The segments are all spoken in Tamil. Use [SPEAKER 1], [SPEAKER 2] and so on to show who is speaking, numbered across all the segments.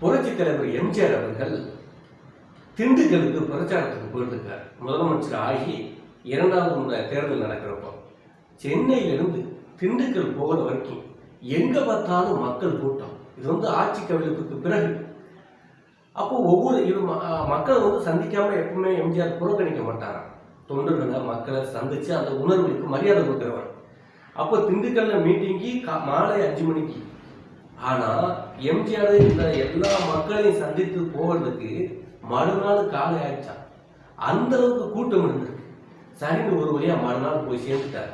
[SPEAKER 1] புரட்சி தலைவர் எம்ஜிஆர் அவர்கள் திண்டுக்கலுக்கு பிரச்சாரத்துக்கு போயிருக்கார் முதலமைச்சர் ஆகி இரண்டாவது முறை தேர்தல் நடக்கிறப்போ சென்னையிலிருந்து திண்டுக்கல் போகிற வரைக்கும் எங்க பார்த்தாலும் மக்கள் கூட்டம். இது வந்து ஆட்சி கவிழ்ப்புக்கு பிறகு. அப்போ ஒவ்வொரு இது மக்களை வந்து சந்திக்காம எப்பவுமே எம்ஜிஆர் புறக்கணிக்க மாட்டாராம். தொண்டர்களை மக்களை சந்திச்சு அந்த உணர்வுக்கு மரியாதை கொடுக்குறவர். அப்போ திண்டுக்கல்ல மீட்டிங்கி கா- மாலை அஞ்சு மணிக்கு ஆனா எம்ஜிஆர் இந்த எல்லா மக்களையும் சந்தித்து போவதுக்கு மறுநாள் காலை ஆயிடுச்சான் அந்த அளவுக்கு கூட்டம் இருந்திருக்கு. சரின்னு ஒரு வழியா மறுநாள் போய் சேர்ந்துட்டார்.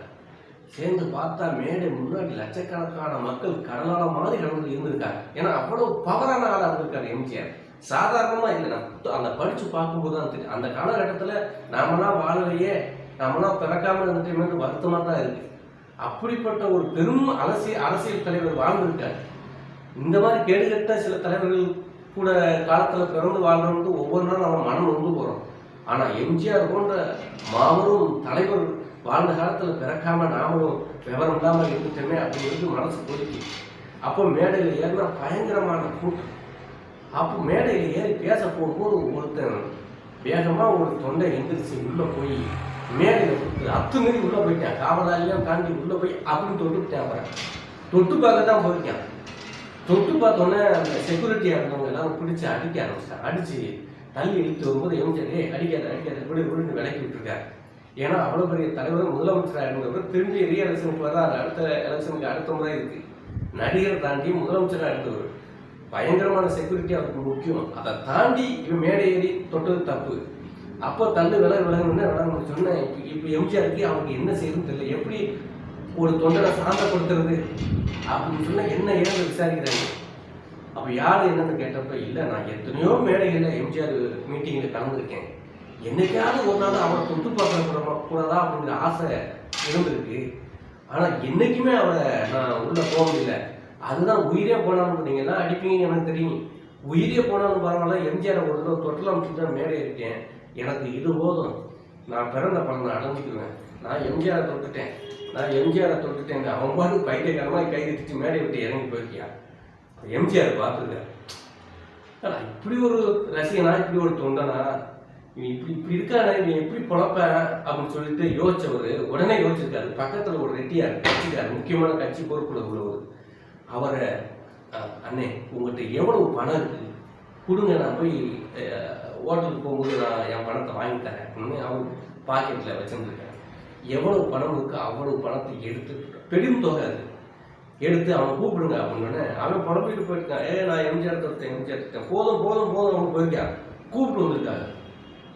[SPEAKER 1] சேர்ந்து பார்த்தா மேடை முன்னாடி லட்சக்கணக்கான மக்கள் கடலாட மாதிரி கடந்து இருந்திருக்காங்க. ஏன்னா அவ்வளவு பவரான ஆளா இருந்திருக்காரு எம்ஜிஆர். சாதாரணமா இல்லை நான் அந்த படிச்சு பார்க்கும்போது தான் தெரியும். அந்த காலகட்டத்துல நாமெல்லாம் வாழலையே நாமெல்லாம் பிறக்காம இருந்துட்டோமே வருத்தமா தான் இருக்கு. அப்படிப்பட்ட ஒரு பெரும் அரசியல் அரசியல் தலைவர் வாழ்ந்திருக்காரு. இந்த மாதிரி கேடுகட்ட சில தலைவர்கள் கூட காலத்தில் பிறந்து வாழ்றவங்க ஒவ்வொரு நாளும் நம்ம மனம் நொந்து போகிறோம் ஆனால் எம்ஜிஆர் போன்ற மாபெரும் தலைவர் வாழ்ந்த காலத்தில் பிறக்காம நாமளும் விவரம் இல்லாமல் இருந்துட்டோமே அப்படிங்கிறது மனசு போயிடுச்சு. அப்போ மேடையில் ஏறினா பயங்கரமான கூட்டம். அப்போ மேடையில் ஏறி பேச போகும்போது ஒருத்தன் வேகமாக ஒரு தொண்டை எந்திரிச்சு உள்ளே போய் மேடையில் கொடுத்து அத்துமீறி உள்ளே போயிட்டான். காவலாளியும் தாண்டி உள்ளே போய் அப்படின்னு தொட்டுக்கிட்டேன் அப்புறம் தொட்டு பார்க்க தான் போயிருக்கேன். தொட்டு பார்த்தோன்னே அந்த செக்யூரிட்டியாக இருந்தவங்க எல்லாம் பிடிச்சி அடிக்க ஆரம்பிச்சிட்டாங்க. அடிச்சு தள்ளி இழுத்து வரும்போது எம்ஜிஆர் "ஏய், அடிக்காத அடிக்காத இப்படி விழுந்து விலக்கி விட்டுருக்காரு. ஏன்னா அவ்வளோ பெரிய தலைவர் முதலமைச்சராக இருந்தவர் திரும்பி ரீ எலெக்ஷனுக்கு வர்றாரு. அடுத்த எலெக்ஷனுக்கு அடுத்த முறை இருக்கு. நடிகர் தாண்டி முதலமைச்சராக இருந்தவர். பயங்கரமான செக்யூரிட்டி அவருக்கு முக்கியம். அதை தாண்டி இவன் மேடை ஏறி தொட்டது தப்பு. அப்போ தள்ளு விலகு விலகுன்னு விலகணும்னு சொன்னேன். இப்போ இப்போ எம்ஜிஆருக்கு அவனுக்கு என்ன செய்யணும்னு தெரியல. எப்படி ஒரு தொண்டரை சாந்தப்படுத்துறது அப்படின்னு சொன்னால் என்ன ஏன்னு விசாரிக்கிறாங்க அப்போ யார் என்னன்னு கேட்டப்ப இல்லை நான் எத்தனையோ மேடைகளில் எம்ஜிஆர் மீட்டிங்கில் கலந்துருக்கேன். என்னைக்காவது ஒரு நாள் அவரை தொட்டு பார்க்க கூடாதா அப்படிங்கிற ஆசை இருந்திருக்கு. ஆனால் என்னைக்குமே அவரை நான் உள்ளே போக முடியல. அதுதான் உயிரே போனான்னு நீங்க அடிப்பீங்கன்னு எனக்கு தெரியும். உயிரே போனாலும் பரவாயில்ல எம்ஜிஆர் ஒரு தடவை தொட்டில் அமைச்சுட்டு தான் மேடை இருக்கேன் எனக்கு இது போதும். நான் பிறந்த பலனை அடைஞ்சிக்குவேன். நான் எம்ஜிஆரை தொட்டுட்டேன். நான் எம்ஜிஆரை தொட்டுட்டேன் அவன் பாட்டு பைத்தியக்காரமாக கை கட்டிச்சு மேடை விட்டு இறங்கி போயிருக்கியா? எம்ஜிஆர் பார்த்துருக்காரு. இப்படி ஒரு ரசிகனா இப்படி ஒரு தொண்டனா? இவன் இப்படி இப்படி இருக்கானே இவன் எப்படி பொழப்பேன் அப்படின்னு சொல்லிட்டு யோசிச்சவர் உடனே யோசிச்சிருக்காரு. பக்கத்தில் ஒரு ரெட்டியார் கட்சிக்கார் முக்கியமான கட்சி பொறுப்பில் உள்ளவர். அவரை அண்ணே உங்கள்கிட்ட எவ்வளவு பணம் இருக்குது கொடுங்க நான் போய் அஹ், ஹோட்டலுக்கு போகும்போது நான் என் பணத்தை வாங்கி தரேன். அப்படின்னு அவர் பாக்கெட்டில் வச்சுருந்துருக்கேன் எவ்வளவு பணம் இருக்கு அவ்வளவு பணத்தை எடுத்து பெரும் தொகை அது. எடுத்து அவன் கூப்பிடுங்க அப்படின்னு அவன் புலம்பிட்டு போயிருக்கான் ஏ நான் எம்ஜிஆர் தொட்டேன் எம்ஜிஆர் தொட்டேன். போதும் போதும் போதும் அவன் போயிருக்கான் கூப்பிட்டு வந்திருக்காங்க.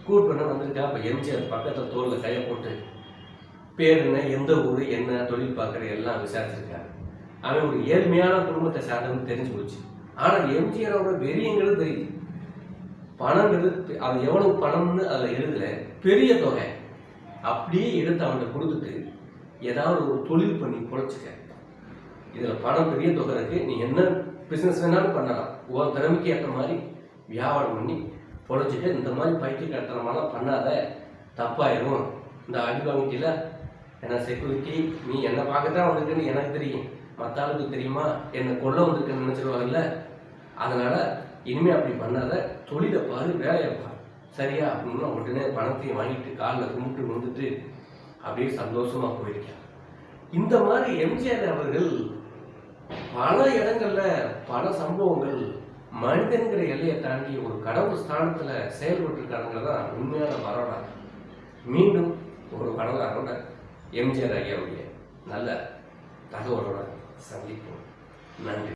[SPEAKER 1] கூப்பிட்டு வந்திருக்கா. அப்போ எம்ஜிஆர் பக்கத்தில் தோளில் கையை போட்டு பேர் என்ன எந்த ஊர் என்ன தொழில் பார்க்குற எல்லாம் விசாரிச்சிருக்காங்க அவன் ஒரு ஏழ்மையான குடும்பத்தை சார்ந்தவன்னு தெரிஞ்சு போச்சு. ஆனால் எம்ஜிஆரோட வெறியங்கிறது தெரியுது பணங்கிறது அது எவ்வளவு பணம்னு அதில் எழுதல. பெரிய தொகை. அப்படியே எடுத்து அவன்கிட்ட கொடுத்துட்டு ஏதாவது ஒரு தொழில் பண்ணி பொழைச்சிக்க. இதில் பணம் பெரிய தொகை இருக்குது நீ என்ன பிஸ்னஸ் வேணாலும் பண்ணலாம். உன் திறமைக்கு ஏற்ற மாதிரி வியாபாரம் பண்ணி பொழைச்சிட்டு இந்த மாதிரி பைத்தியக்காரத்தனமாலாம் பண்ணாத. தப்பாயிரும். இந்த அடிவாங்கிட்டியில் என்ன செக்யூரிட்டி நீ என்ன பார்க்கத்தான் வந்திருக்குன்னு எனக்கு தெரியும். மற்ற ஆளுக்கு தெரியுமா? என்னை கொல்ல வந்திருக்குன்னு நினச்சிருவாங்கல்ல. அதனால் இனிமேல் அப்படி பண்ணாத. தொழிலை பாரு வேலையை பாரு. சரியா அப்படின்னு உடனே பணத்தையும் வாங்கிட்டு காலில் கும்பிட்டு வந்துட்டு அப்படியே சந்தோஷமா போயிருக்கேன் இந்த மாதிரி எம்ஜிஆர் அவர்கள் பல இடங்கள்ல பல சம்பவங்கள் மனிதன்கிற எல்லையை தாண்டி ஒரு கடவுள் ஸ்தானத்துல செயல்பட்டு இருக்காங்கிறதான் உண்மையான வரலாறு மீண்டும் ஒரு வரலாறோட எம்ஜிஆர் ஐயாவுடைய நல்ல தகவலோட சந்திப்போம். நன்றி.